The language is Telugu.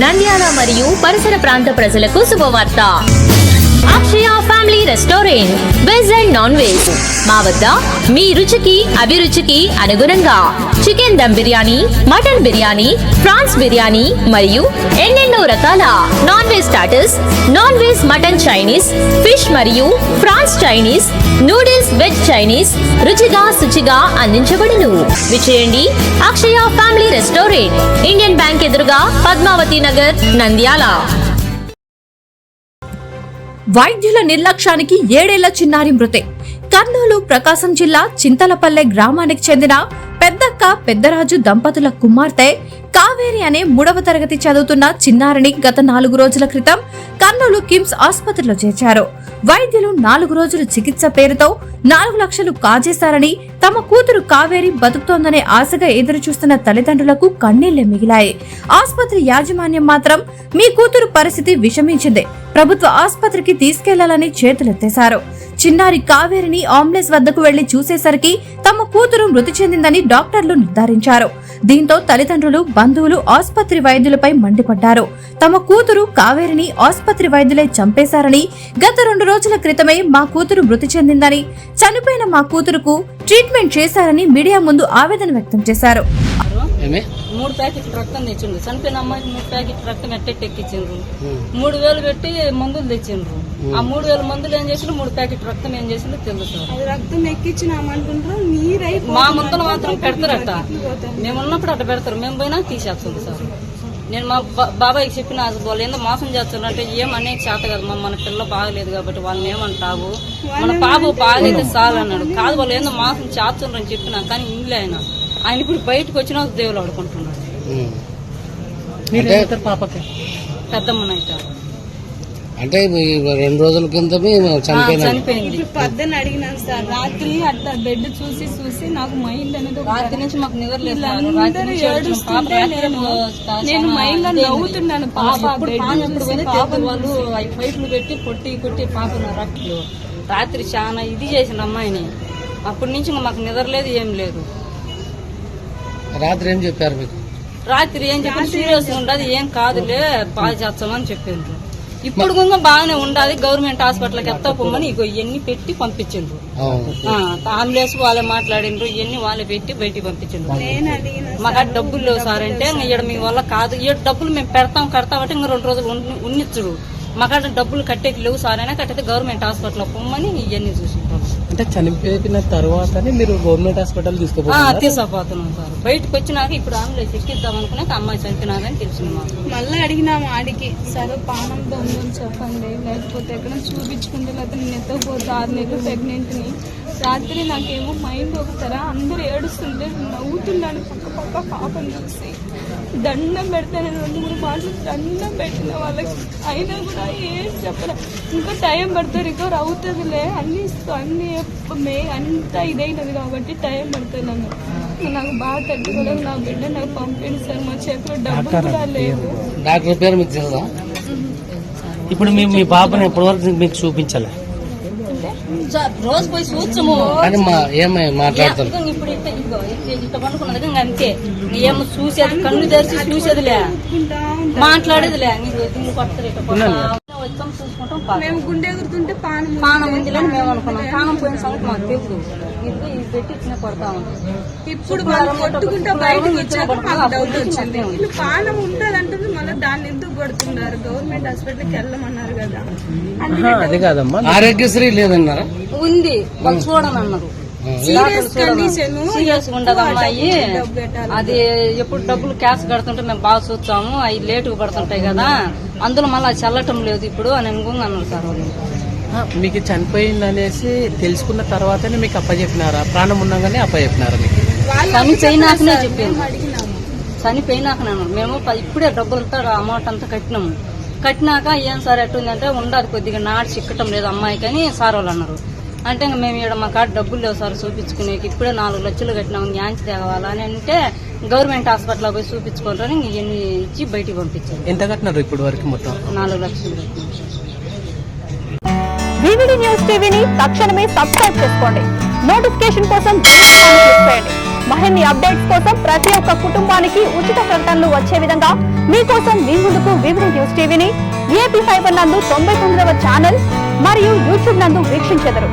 నంద్యాల మరియు పరిసర ప్రాంత ప్రజలకు శుభవార్త. Akshaya family restaurant veg and non veg. మా వద్ద మీ రుచికి అభిరుచికి అనుగుణంగా chicken dum biryani mutton biryani prawns biryani మరియు ఎన్నెన్నో రకాల non veg starters non veg mutton Chinese fish మరియు prawns Chinese noodles veg Chinese రుచిగా శుచిగా అందించబడును. విచేయండి Akshaya family restaurant Indian bank ఎదురుగా పద్మావతి నగర్ నంద్యాల. వైద్యుల నిర్లక్ష్యానికి ఏడేళ్ళ చిన్నారి మృతే. కర్నూలు ప్రకాశం జిల్లా చింతలపల్లె గ్రామానికి చెందిన పెద్దక్క పెద్దరాజు దంపతుల కుమార్తె కావేరి అనే మూడవ తరగతి చదువుతున్న చిన్నారిని గత నాలుగు రోజుల క్రితం కర్నూలు కిమ్స్ ఆసుపత్రిలో చేర్చారు. వైద్యులు నాలుగు రోజులు చికిత్స పేరుతో నాలుగు లక్షలు కాజేశారని తమ కూతురు కావేరి బతుకుతోందనే ఆశగా ఎదురు చూస్తున్న తల్లిదండ్రులకు కన్నీళ్ళే మిగిలాయి. ఆసుపత్రి యాజమాన్యం మాత్రం మీ కూతురు పరిస్థితి విషమించింది. ప్రభుత్వ ఆసుపత్రికి తీసుకెళ్ళాలని చేతులెత్తేశారు. చిన్నారి కావేరిని ఆంబులెన్స్ వద్దకు వెళ్ళి చూసేసరికి తమ కూతురు మృతి చెందిందని డాక్టర్లు నిర్ధారించారు. దీంతో తల్లిదండ్రులు బంధువులు ఆసుపత్రి వైద్యులపై మండిపడ్డారు. తమ కూతురు కావేరిని ఆసుపత్రి వైద్యులే చంపేశారని గత రెండు రోజుల క్రితమే మా కూతురు మృతి చెందిందని చనిపోయిన మా కూతురుకు ట్రీట్మెంట్ చేశారని మీడియా ముందు ఆవేదన వ్యక్తం చేశారు. మూడు ప్యాకెట్లు రక్తం తెచ్చిండ్రు. చనిపోయిన అమ్మాయికి మూడు ప్యాకెట్ రక్తం ఎట్టెట్ ఎక్కించిండ్రు. మూడు వేలు పెట్టి మందులు తెచ్చిండ్రు. ఆ మూడు వేల మందులు ఏం చేసిండ్రు? మూడు ప్యాకెట్ రక్తం ఏం చేసిండ్రు తెలుసు సార్. అది రక్తం నీరై మా ముందున మాత్రం పెడతారట. మేము ఉన్నప్పుడు అట్ట పెడతారు. మేము పోయినా తీసేస్తుంది సార్. నేను మా బాబాయ్కి చెప్పిన అసలు వాళ్ళు ఏందో మోసం చేస్తున్నారు అంటే ఏం అనేక చేత కదా. మా మన పిల్ల బాగలేదు కాబట్టి వాళ్ళని ఏమంటావు? మన పాప బాగైతే చాలు అన్నాడు. కాదు వాళ్ళు ఏందో మోసం చేస్తున్నారు అని చెప్పినా కానీ ఇంగ్లీ ఆయన. ఆయన ఇప్పుడు బయటకు వచ్చినా దేవుడు ఆడుకుంటున్నాడు పాపకి? పెద్దమ్మనైతే. అంటే మీ రెండు రోజుల కింద చనిపోయిన చనిపోయింది. పద్దెని అడిగినాను సార్. రాత్రి అట్లా బెడ్ చూసి చూసి నాకు మైండ్ అనేది ఒక రాత్రి నుంచి మాకు నిద్ర లేదు సార్. వీళ్ళందరూ రాత్రి నుంచి ఏడుస్తున్నాం. పాప ఏడుస్తుంటే రాత్రి నేను- మైండ్లో. నవ్వుతున్నాను పాప పాప వాళ్ళు పైపులు పెట్టి కొట్టి కొట్టి పాపను రక్తులు. రాత్రి చాలా ఇది చేసిన అమ్మాయిని. అప్పటి నుంచి మాకు నిద్ర లేదు ఏం లేదు. రాత్రి ఏం చెప్పారు మీకు? రాత్రి ఏం చెప్పి సీరియస్ ఉండదు ఏం కాదులే బాగా చేస్తామని చెప్పిండ్రు. ఇప్పుడు కూడా బాగానే ఉండాలి గవర్నమెంట్ హాస్పిటల్కి ఎత్తా పొమ్మని ఇగో ఇవన్నీ పెట్టి పంపించిండ్రు. అంబులెన్స్ వాళ్ళే మాట్లాడిండ్రు ఇవన్నీ వాళ్ళే పెట్టి బయటికి పంపించిండ్రు. మాకు ఆ డబ్బులు లేవు సార్ అంటే ఇంకా ఈడ మీ వల్ల కాదు. ఈ డబ్బులు మేము పెడతాం కడతామంటే ఇంకా రెండు రోజులు ఉన్ని- ఉన్నిచ్చుడు. మాకు డబ్బులు కట్టేకి లేవు సార్ అయినా కట్టితే గవర్నమెంట్ హాస్పిటల్ పొమ్మని ఇవన్నీ చూసింటాం అంటే చనిపోయిన తర్వాతనే మీరు గవర్నమెంట్ హాస్పిటల్ తీసుకుపోతున్నారు? తీసుకుపోతున్నాం సార్. బయటకు వచ్చినాక ఇప్పుడు అంబులెన్స్ ఎక్కిద్దాం అనుకున్నాక అమ్మాయి చనిపోయినారని తెలిసింది మాకు. మళ్ళీ అడిగినాము ఆడికి సరే పానంతో ఉందని చెప్పండి. లేకపోతే ఎక్కడ చూపించుకుంటే లేకపోతే నేను ఎత్తకపోతే ఆరు నెలలు ప్రెగ్నెంట్ని రాత్రి నాకేమో మైండ్ ఒకసారి అందరూ ఏడుస్తుంటే నవ్వుతున్నాను. పక్క పక్క పాపని చూసి దండం పెడితే నేను రెండు మూడు మాటలు దండం పెట్టిన వాళ్ళకి అయినా కూడా ఏం చెప్పలే. ఇంకా టైం పడుతుంది రికవర్ అవుతుందిలే అన్ని ఇస్తా- అన్ని మే అంతా ఇదైనది కాబట్టి టైం పడుతుంది నాకు నాకు బాగా తట్టుకోలేదు నా బిడ్డ నాకు పంపింది సార్ మా చేతిలో డబ్బులు కూడా లేవు. డాక్టర్ పేరు మీకు తెలుసా? ఇప్పుడు మీ మీ బాబుని ఎప్పటివరకు మీకు చూపించాలి. రోజు పోయి చూచము కానీ మా ఏమై మాట్లాడతారు? ఇప్పుడు ఇట్ట ఇంకా అంతే. ఏమో చూసేది కళ్ళు తెరిచి చూసేదిలే. మాట్లాడేదిలే కొడతారు ఇట్ట. వచ్చాం చూసుకుంటాం. మేము గుండె ఎగురుతుంటే పానం పానం అని మేము అనుకున్నాం. పానం పోయిన సంగతి మాకు తెలుసు. ఇది ఇది పెట్టి ఇచ్చిన కొడతా ఉంది ఇప్పుడు వాళ్ళు కొట్టుకుంటే బయటకు వచ్చాక మాకు డౌట్ వచ్చింది. పానం ఉంటుంది అంటుంది. మళ్ళీ దాన్ని ఎందుకు కొడుతున్నారు? గవర్నమెంట్ హాస్పిటల్కి వెళ్ళమన్నారు కదా. అది కాదమ్మా. ఆరోగ్యశ్రీ లేదన్నారా? ఉంది. వాళ్ళు అన్నారు సీరియస్ కండిషన్ సీరియస్ ఉండదు అమ్మాయి అది ఎప్పుడు డబ్బులు క్యాష్ కడుతుంటే మేము బాగా చూస్తాము. అవి లేటుగా పడుతుంటాయి కదా. అందులో మళ్ళీ చల్లటం లేదు ఇప్పుడు అని అనుకుంగా అన్నారు సార్ వాళ్ళు. మీకు చనిపోయింది అనేసి తెలుసుకున్న తర్వాతనే మీకు అప్పచెప్పినారా ప్రాణం ఉండగానే అప్పచెప్పినారా మీకు? చనిపోయినాకనే చెప్పింది చనిపోయినాకనే అన్నారు. మేము ఇప్పుడే డబ్బులంతా అమౌంట్ అంతా కట్టినాము. కట్టినాక ఏం సార్ ఎట్టుందంటే ఉండదు కొద్దిగా నాటి చిక్కటం లేదు అమ్మాయికి అని సార్ వాళ్ళు అన్నారు. అంటే ఇంక మేము ఇక్కడ మా కాడ డబ్బులు లేవు సార్ చూపించుకునేకి. ఇప్పుడే నాలుగు లక్షలు కట్టినాము న్యాన్స్ తేవాలా అని అంటే గవర్నమెంట్ హాస్పిటల్లో పోయి చూపించుకుంటారని ఇంక ఇవన్నీ ఇచ్చి బయటికి పంపించారు. ఎంత కట్టినారు ఇప్పుడు వరకు మొత్తం? నాలుగు లక్షలు కట్టినాము వివిడి న్యూస్ టీవీని తక్షణమే సబ్స్క్రైబ్ చేసుకోండి. నోటిఫికేషన్ కోసం చేయండి. మరిన్ని అప్డేట్స్ కోసం ప్రతి ఒక్క కుటుంబానికి ఉచిత ప్రకటనలు వచ్చే విధంగా మీకోసం మీ ముందుకు వివిధ న్యూస్ టీవీని ఏపీ ఫైబర్ నందు తొంభై తొమ్మిదవ ఛానల్ మరియు యూట్యూబ్ నందు వీక్షించెదరు.